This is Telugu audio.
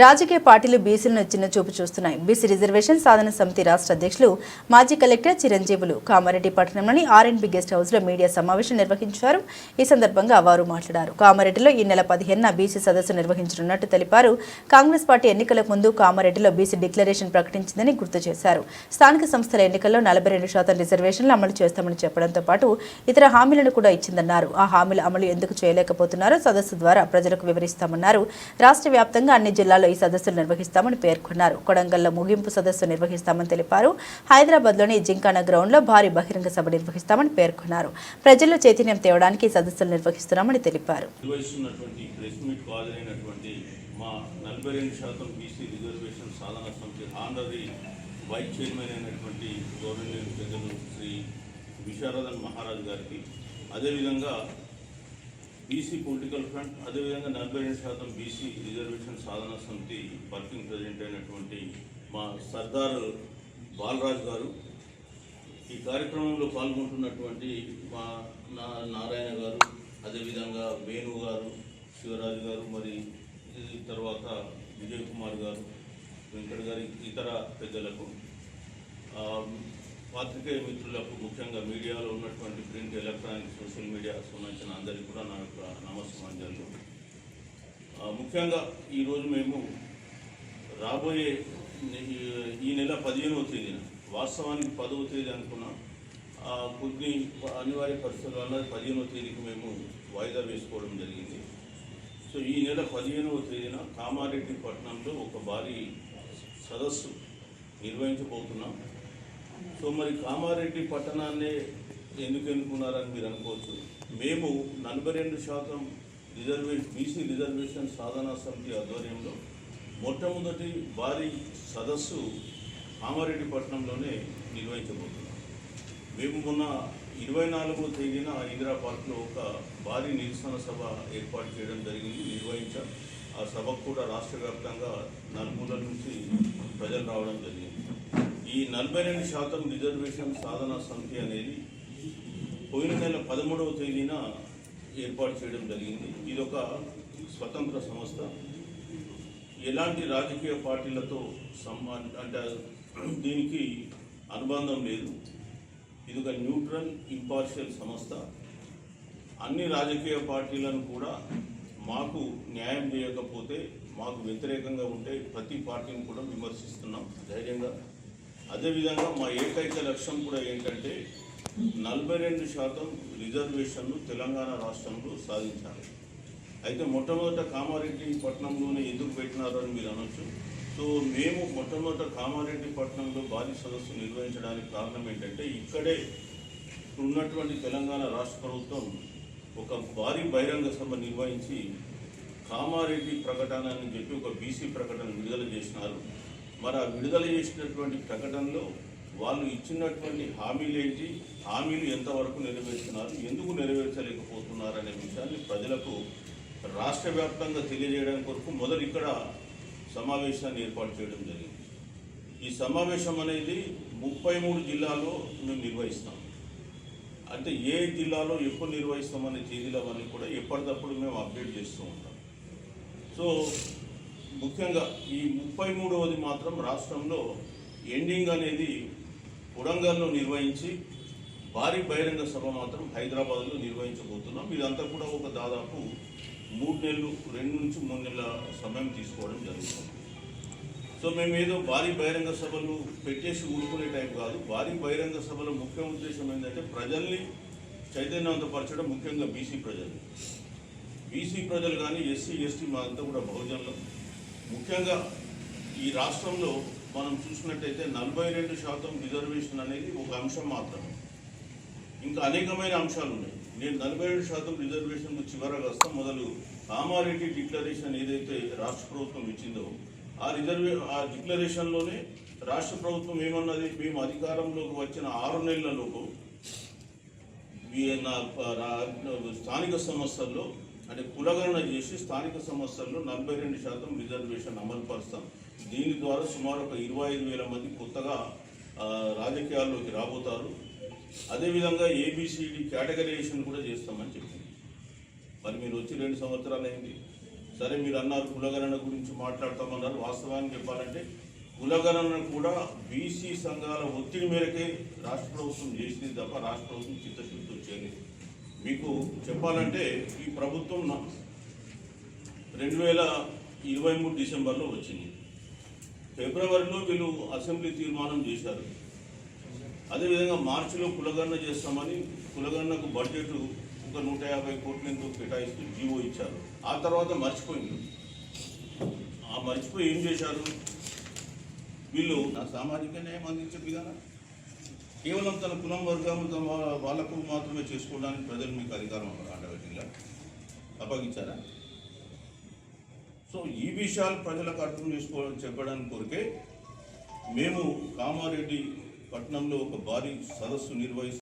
రాజకీయ పార్టీలు బీసీలను చిన్న చూపు చూస్తున్నాయి. బీసీ రిజర్వేషన్ సాధన సమితి రాష్ట్ర అధ్యక్షులు మాజీ కలెక్టర్ చిరంజీవులు కామారెడ్డి పట్టణంలోని ఆర్ఎండ్బి గెస్ట్ హౌస్లో మీడియా సమావేశం నిర్వహించారు. ఈ సందర్భంగా వారు మాట్లాడారు. కామారెడ్డిలో ఈ నెల పదిహేనున బీసీ సదస్సు నిర్వహించనున్నట్టు తెలిపారు. కాంగ్రెస్ పార్టీ ఎన్నికల ముందు కామారెడ్డిలో బీసీ డిక్లరేషన్ ప్రకటించిందని గుర్తు చేశారు. స్థానిక సంస్థల ఎన్నికల్లో నలభై రెండు శాతం రిజర్వేషన్లు అమలు చేస్తామని చెప్పడంతో పాటు ఇతర హామీలను కూడా ఇచ్చిందన్నారు. ఆ హామీల అమలు ఎందుకు చేయలేకపోతున్నారో సదస్సు ద్వారా ప్రజలకు వివరిస్తామన్నారు. రాష్ట్ర వ్యాప్తంగా అన్ని జిల్లాలో ఈ సదస్సులు నిర్వహిస్తామని పేర్కొన్నారు. కొడంగల్లో ముగింపు సదస్సు నిర్వహిస్తామని తెలిపారు. హైదరాబాద్లోని జింకానా గ్రౌండ్లో భారీ బహిరంగ సభ నిర్వహిస్తామని పేర్కొన్నారు. ప్రజల్లో చైతన్యం తేవడానికి సదస్సులు నిర్వహిస్తున్నామని తెలిపారు. వైస్ చైర్మన్ అయినటువంటి గవర్నర్ పెద్దలు శ్రీ విశారదన్ మహారాజ్ గారికి అదేవిధంగా బీసీ పొలిటికల్ ఫ్రంట్ అదేవిధంగా నలభై రెండు శాతం బీసీ రిజర్వేషన్ సాధన సమితి వర్కింగ్ ప్రెసిడెంట్ అయినటువంటి మా సర్దార్ బాలరాజ్ గారు. ఈ కార్యక్రమంలో పాల్గొంటున్నటువంటి మా నా నారాయణ గారు అదేవిధంగా వేణు గారు శివరాజు గారు మరి తర్వాత విజయ్ కుమార్ గారు వెంకట గారి ఇతర పెద్దలకు. పాత్రికేయ మిత్రులకు ముఖ్యంగా మీడియాలో ఉన్నటువంటి ప్రింట్ ఎలక్ట్రానిక్ సోషల్ మీడియా సంబంధించిన అందరికీ కూడా నా యొక్క నమస్కారాలు. ముఖ్యంగా ఈరోజు మేము రాబోయే ఈ- నెల పదిహేనవ తేదీన వాస్తవానికి పదవ తేదీ అనుకున్నాం కొద్ది కొన్ని అనివార్య పరిస్థితుల వల్ల పదిహేనవ తేదీకి మేము వాయిదా వేసుకోవడం జరిగింది. సో ఈ నెల పదిహేనవ తేదీన కామారెడ్డి పట్టణంలో ఒక భారీ సదస్సు నిర్వహించబోతున్నాం. సో మరి కామారెడ్డి పట్టణాన్నే ఎందుకు ఎన్నుకున్నారని మీరు అనుకోవచ్చు. మేము నలభై రెండు శాతం రిజర్వేషన్ బీసీ రిజర్వేషన్ సాధనా సమితి ఆధ్వర్యంలో మొట్టమొదటి భారీ సదస్సు కామారెడ్డి పట్టణంలోనే నిర్వహించబోతున్నాం. మేము మొన్న ఇరవై నాలుగో తేదీన ఇందిరా పార్క్లో ఒక భారీ నిరసన సభ ఏర్పాటు చేయడం జరిగింది. నిర్వహించాం. ఆ సభకు కూడా రాష్ట్ర వ్యాప్తంగా నలుమూలల నుంచి ప్రజలు రావడం జరిగింది. ఈ నలభై రెండు శాతం రిజర్వేషన్ సాధన సమితి అనేది పోయిన నెల పదమూడవ తేదీన ఏర్పాటు చేయడం జరిగింది. ఇది ఒక స్వతంత్ర సంస్థ. ఎలాంటి రాజకీయ పార్టీలతో సంబ అంటే దీనికి అనుబంధం లేదు. ఇది ఒక న్యూట్రల్ ఇంపార్షియల్ సంస్థ. అన్ని రాజకీయ పార్టీలను కూడా మాకు న్యాయం చేయకపోతే మాకు వ్యతిరేకంగా ఉంటే ప్రతి పార్టీని కూడా విమర్శిస్తున్నాం ధైర్యంగా. అదేవిధంగా మా ఏకైక లక్ష్యం కూడా ఏంటంటే నలభై రెండు శాతం రిజర్వేషన్లు తెలంగాణ రాష్ట్రంలో సాధించాలి. అయితే మొట్టమొదట కామారెడ్డి పట్టణంలోనే ఎందుకు పెట్టినారు అని మీరు అనొచ్చు. సో మేము మొట్టమొదట కామారెడ్డి పట్టణంలో భారీ సదస్సు నిర్వహించడానికి కారణం ఏంటంటే ఇక్కడే ఉన్నటువంటి తెలంగాణ రాష్ట్ర ప్రభుత్వం ఒక భారీ బహిరంగ సభ నిర్వహించి కామారెడ్డి ప్రకటన అని చెప్పి ఒక బీసీ ప్రకటన విడుదల చేసినారు. మరి ఆ విడుదల చేసినటువంటి ప్రకటనలో వాళ్ళు ఇచ్చినటువంటి హామీలు ఏంటి? హామీలు ఎంతవరకు నెరవేరుతున్నారు ఎందుకు నెరవేర్చలేకపోతున్నారు అనే విషయాన్ని ప్రజలకు రాష్ట్ర వ్యాప్తంగా తెలియజేయడం కొరకు మొదలు ఇక్కడ సమావేశాన్ని ఏర్పాటు చేయడం జరిగింది. ఈ సమావేశం అనేది ముప్పై మూడు జిల్లాలో మేము నిర్వహిస్తాం. అంటే ఏ జిల్లాలో ఎప్పుడు నిర్వహిస్తామనే తేదీలు అవన్నీ కూడా ఎప్పటికప్పుడు మేము అప్డేట్ చేస్తూ ఉంటాం. సో ముఖ్యంగా ఈ ముప్పై మూడవది మాత్రం రాష్ట్రంలో ఎండింగ్ అనేది ఉడంగల్లో నిర్వహించి భారీ బహిరంగ సభ మాత్రం హైదరాబాద్లో నిర్వహించబోతున్నాం. ఇదంతా కూడా ఒక దాదాపు మూడు నెలలు రెండు నుంచి మూడు నెలల సమయం తీసుకోవడం జరుగుతుంది. సో మేము ఏదో భారీ బహిరంగ సభలు పెట్టేసి ఊరుకునే టైం కాదు. భారీ బహిరంగ సభల ముఖ్య ఉద్దేశం ఏంటంటే ప్రజల్ని చైతన్యవంతపరచడం ముఖ్యంగా బీసీ ప్రజలు. బీసీ ప్రజలు కానీ ఎస్సీ ఎస్టీ మాదంతా కూడా బహుజనులు. ముఖ్యంగా ఈ రాష్ట్రంలో మనం చూసినట్టయితే నలభై రెండు శాతం రిజర్వేషన్ అనేది ఒక అంశం మాత్రమే. ఇంకా అనేకమైన అంశాలు ఉన్నాయి. నేను నలభై ఏడు శాతం రిజర్వేషన్ చివరగా వస్తాం. మొదలు కామారెడ్డి డిక్లరేషన్ ఏదైతే రాష్ట్ర ప్రభుత్వం ఇచ్చిందో ఆ రిజర్వే ఆ డిక్లరేషన్లోనే రాష్ట్ర ప్రభుత్వం ఏమన్నది? మేము అధికారంలోకి వచ్చిన ఆరు నెలలలోపు నా- స్థానిక సంస్థల్లో అంటే కులగణన చేసి స్థానిక సంస్థల్లో నలభై రెండు శాతం రిజర్వేషన్ అమలు పరుస్తాం. దీని ద్వారా సుమారు ఒక ఇరవై ఐదు వేల మంది కొత్తగా రాజకీయాల్లోకి రాబోతారు. అదేవిధంగా ఏబిసిడి కేటగరైజేషన్ కూడా చేస్తామని చెప్పింది మరి మీరు వచ్చి రెండు సంవత్సరాలు అయింది. సరే మీరు అన్నారు కులగణన గురించి మాట్లాడతామన్నారు. వాస్తవాన్ని చెప్పాలంటే కులగణన కూడా బీసీ సంఘాల ఒత్తిడి మేరకే రాష్ట్ర ప్రభుత్వం చేసింది తప్ప రాష్ట్ర ప్రభుత్వం చిత్తశుద్ధితో చేయలేదు మీకు చెప్పాలంటే ఈ ప్రభుత్వం రెండు వేల ఇరవై మూడు డిసెంబర్లో వచ్చింది. ఫిబ్రవరిలో వీళ్ళు అసెంబ్లీ తీర్మానం చేశారు. అదేవిధంగా మార్చిలో కులగన్న చేస్తామని కులగన్నకు బడ్జెట్ ఒక నూట యాభై కోట్ల ఎందుకు కేటాయిస్తూ జీవో ఇచ్చారు. ఆ తర్వాత మర్చిపోయింది. ఆ మర్చిపోయి ఏం చేశారు? వీళ్ళు నా సామాజిక న్యాయం అందించే విధానం కేవలం తన కులం వర్గం తన వాళ్ళకు మాత్రమే చేసుకోవడానికి ప్రజలు మీకు అధికారం ఆడబెట్టిందా అప్పగించారా? సో ఈ విషయాలు ప్రజలకు అర్థం చేసుకోవడం చెప్పడానికి కోరికే మేము కామారెడ్డి పట్టణంలో ఒక భారీ సదస్సు నిర్వహిస్తాం.